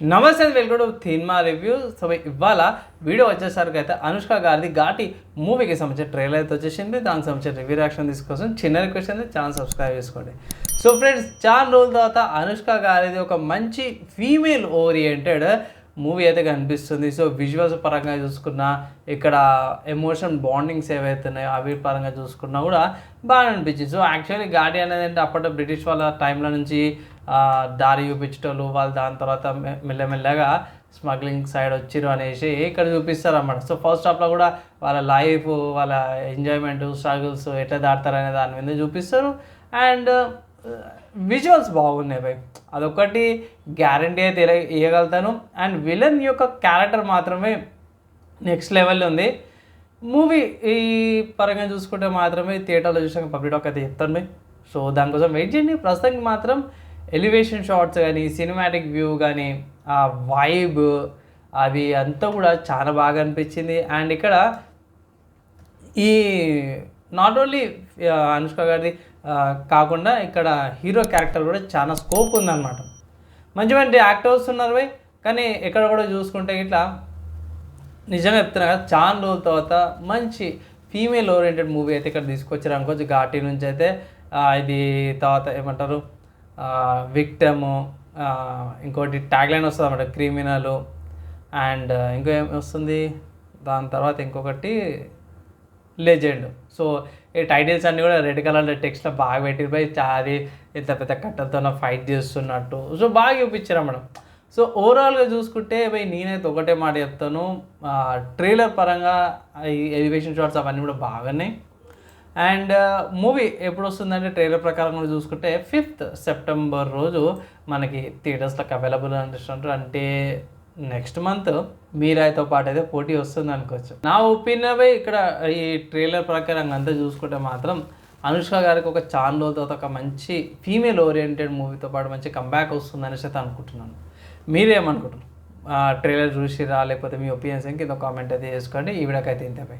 Namaste welcome to cinema review. So ఇవాళ video వచ్చేసరికి అయితే అనుష్క గారిది ఘాటి మూవీకి సంబంధించిన ట్రైలర్ అయితే వచ్చేసింది. దానికి సంబంధించిన రివ్యూ రియాక్షన్ తీసుకోసం చిన్న రిక్వెస్ట్ అయితే ఛానల్ సబ్స్క్రైబ్ చేసుకోండి. సో ఫ్రెండ్స్ చాలా రోజుల తర్వాత అనుష్క గారిది ఒక మంచి ఫీమేల్ ఓరియంటెడ్ మూవీ అయితే కనిపిస్తుంది. సో విజువల్స్ పరంగా చూసుకున్నా ఇక్కడ ఎమోషన్ బాండింగ్స్ ఏవైతే ఉన్నాయో అవి పరంగా చూసుకున్నా కూడా బాగా అనిపించింది. సో యాక్చువల్లీ గాడి అనేది అంటే అప్పట్లో బ్రిటిష్ వాళ్ళ టైంలో నుంచి దారి చూపించేటోళ్ళు వాళ్ళు దాని తర్వాత మెల్లమెల్లగా స్మగ్లింగ్ సైడ్ వచ్చిరు అనేసి ఇక్కడ చూపిస్తారు అన్నమాట సో ఫస్ట్ హాఫ్లో కూడా వాళ్ళ లైఫ్ వాళ్ళ ఎంజాయ్మెంట్ స్ట్రగుల్స్ ఎట్లా దాటుతారు అనే దాని మీద చూపిస్తారు. అండ్ విజువల్స్ బాగున్నాయి భయ్ అదొకటి గ్యారంటీ అయితే ఇవ్వగలుగుతాను అండ్ విలన్ యొక్క క్యారెక్టర్ మాత్రమే నెక్స్ట్ లెవెల్ ఉంది. మూవీ ఈ పరంగా చూసుకుంటే మాత్రమే థియేటర్లో చూసాక పబ్లిక్ టాక్ అయితే చెప్తాను భయ్ సో దానికోసం వెయిట్ చేయండి. ప్రస్తుతానికి మాత్రం ఎలివేషన్ షాట్స్ కానీ సినిమాటిక్ వ్యూ కానీ ఆ వైబ్ అవి అంతా కూడా చాలా బాగా అనిపించింది. అండ్ ఇక్కడ ఈ నాట్ ఓన్లీ అనుష్క గారిది కాకుండా ఇక్కడ హీరో క్యారెక్టర్ కూడా చాలా స్కోప్ ఉందన్నమాట. మంచి మంచి యాక్టర్స్ ఉన్నారు భయ్ కానీ ఎక్కడ కూడా చూసుకుంటే ఇట్లా నిజంగా చెప్తున్నా కదా చాలా రోజుల తర్వాత మంచి ఫీమేల్ ఓరియంటెడ్ మూవీ అయితే ఇక్కడ తీసుకొచ్చారు. అనుకోవచ్చు ఘాటీ నుంచి అయితే ఇది తర్వాత ఏమంటారు విక్టము ఇంకోటి ట్యాగ్లైన్ వస్తుంది అన్నమాట క్రిమినల్ అండ్ ఇంకో ఏం వస్తుంది? దాని తర్వాత ఇంకొకటి లెజెండ్. సో ఈ టైటిల్స్ అన్నీ కూడా రెడ్ కలర్ టెక్స్ట్లో బాగా పెట్టిపోయి అది ఇంత పెద్ద కట్టలతో ఫైట్ చేస్తున్నట్టు. సో బాగా చూపించారు మేడం. సో ఓవరాల్గా చూసుకుంటే పోయి నేనైతే ఒకటే మాట చెప్తాను. ట్రైలర్ పరంగా ఈ ఎలివేషన్ షాట్స్ అవన్నీ కూడా బాగున్నాయి అండ్ మూవీ ఎప్పుడు వస్తుందంటే ట్రైలర్ ప్రకారం కూడా చూసుకుంటే ఫిఫ్త్ సెప్టెంబర్ రోజు మనకి థియేటర్స్లోకి అవైలబుల్ అనిపిస్తుంటారు అంటే నెక్స్ట్ మంత్ మీరాయితో పాటు అయితే పోటీ వస్తుంది అనుకోవచ్చు. నా ఒపీనియన్ ఇక్కడ ఈ ట్రైలర్ ప్రకారం అంతా చూసుకుంటే మాత్రం అనుష్క గారికి ఒక చాలా తర్వాత ఒక మంచి ఫీమేల్ ఓరియంటెడ్ మూవీతో పాటు మంచి కంబ్యాక్ వస్తుంది అనేసి అయితే అనుకుంటున్నాను. మీరేమనుకుంటున్నారు? ట్రైలర్ చూసిరా? లేకపోతే మీ ఒపీనియన్స్ కింద కామెంట్ అయితే చేసుకోండి. ఈ వీడియోకి అయితే ఇంతపై